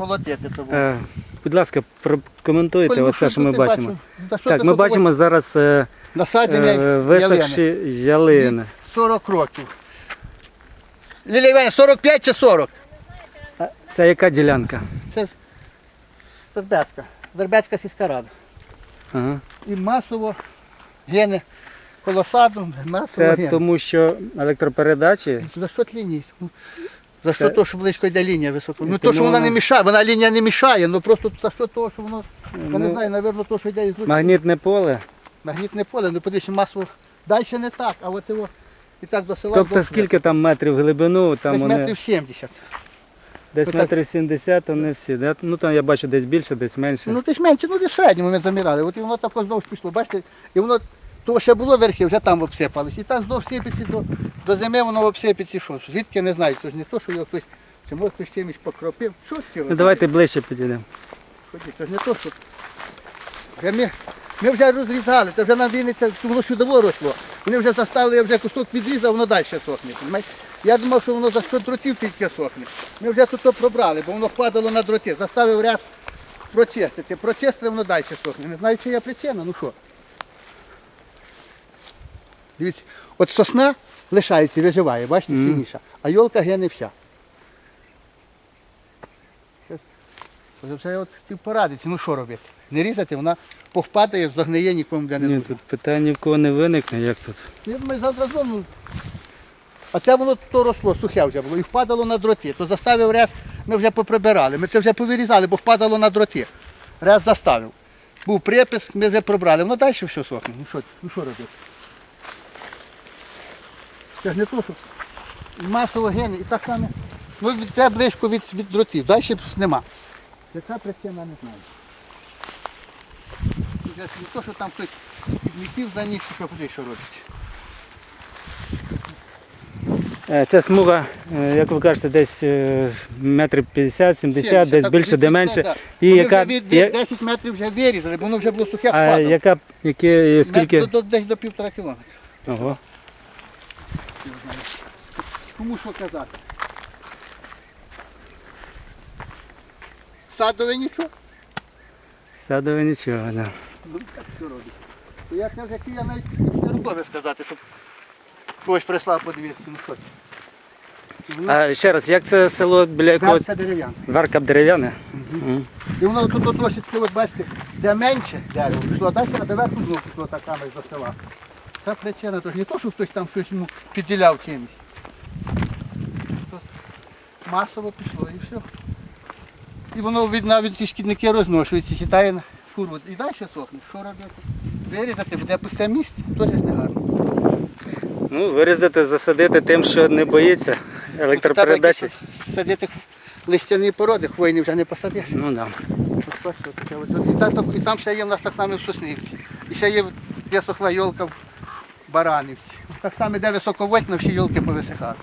колотити. То було. Е, будь ласка, прокоментуйте ну, оце, що ми ти бачимо. За що Так, ти ми тут бачимо зараз е, насадження е, висохші ялини. 40 років. Лілія Іванівна, 45 чи 40? А Це яка ділянка? Це ж Вербецька. Вербецька сільська рада. Ага. І масово гине коло саду, масово Це гине. тому, що електропередачі. За що лінії? За Це- що то, що близько йде лінія високо? Ну то, що вона не мішає, вона лінія не мішає, ну просто за що того, що воно, я не Ну, знаю, напевно, то, що йде із Магнітне поле. Магнітне поле, ну подивіться, масово. Далі не так, а от його і так до села. Тобто скільки там метрів глибину, там Десь вони метрів 70. десь отак. метрів 70, то не всі. да? Ну там я бачу десь більше, десь менше. Ну десь менше, ну десь в середньому ми заміряли. От і воно також знову ж пішло. Бачите, і воно то ще було верхи, вже там обсипалось. І так знов сипеться до, до зими воно обсипеться. Що? Звідки не знаю, це ж не то, що його хтось, чи може хтось чимось покропив. Що з цього? Ну давайте ближче підійдемо. Ходіть, це ж не то, що. Вже ми, ми вже розрізали, це вже нам віниться, воно сюди росло. Вони вже заставили, я вже кусок відрізав, воно далі сохне. Я думав, що воно за що дротів тільки сохне. Ми вже тут то пробрали, бо воно впадало на дроти. Заставив ряд прочистити. Прочистили, воно далі сохне. Не знаю, чи є причина, ну що. Дивіться, от сосна лишається, виживає, бачите, Мгм. сильніша, а йолка гине вся. Вже от хотів порадити, ну що робити? Не різати, вона повпадає, загниє нікому де не Ні, тут питань ні в кого не виникне, як тут. Я думаю, завтра знову. А це воно то росло, сухе вже було, і впадало на дроти. То заставив рез, ми вже поприбирали. Ми це вже повирізали, бо впадало на дроти. Рез заставив. Був припис, ми вже пробрали. Воно далі все сохне. Ну що, ну що робити? Це ж не то, що масово гине і так само. Ну це близько від, від дротів, далі нема. Яка причина, не знаю. Це ж не то, що там хтось підмітив за них, що куди що робить. Е, Ця смуга, е, як ви кажете, десь е, метрів 50-70, десь так, більше, де менше. так. І Вони яка, вже від, від 10 метрів вже вирізали, бо воно вже було сухе а яка, яке, скільки? Десь до півтора кілометра. Ого. Кому що казати? Садове нічого. Садове нічого, да. Ну, так що робить. То я вже хотів, я навіть не готовий сказати, щоб когось прислав подивитися. Ну що А ще раз, як це село біля якого? верхня дерев'яна. Верка дерев'яне? Мгм. І воно тут досить, от бачите, де менше дерево, пішло далі, а де верху знову пішло така ми до села. Це причина, то ж не то, що хтось там щось йому підділяв чимось. Масово пішло і все. І воно від навіть ці шкідники розношуються, сідає на фуру. І далі сохне. Що робити? Вирізати, буде пусте місце, теж ж не гарно. Ну, вирізати, засадити тим, що не боїться електропередачі. Треба Садити листяні породи, хвойні вже не посадиш. Ну да. От бачите, таке от. І, там, і там ще є в нас так само в Соснівці. І ще є висохла йолка в Баранівці. Так само, де високовольтно, всі йолки повисихали.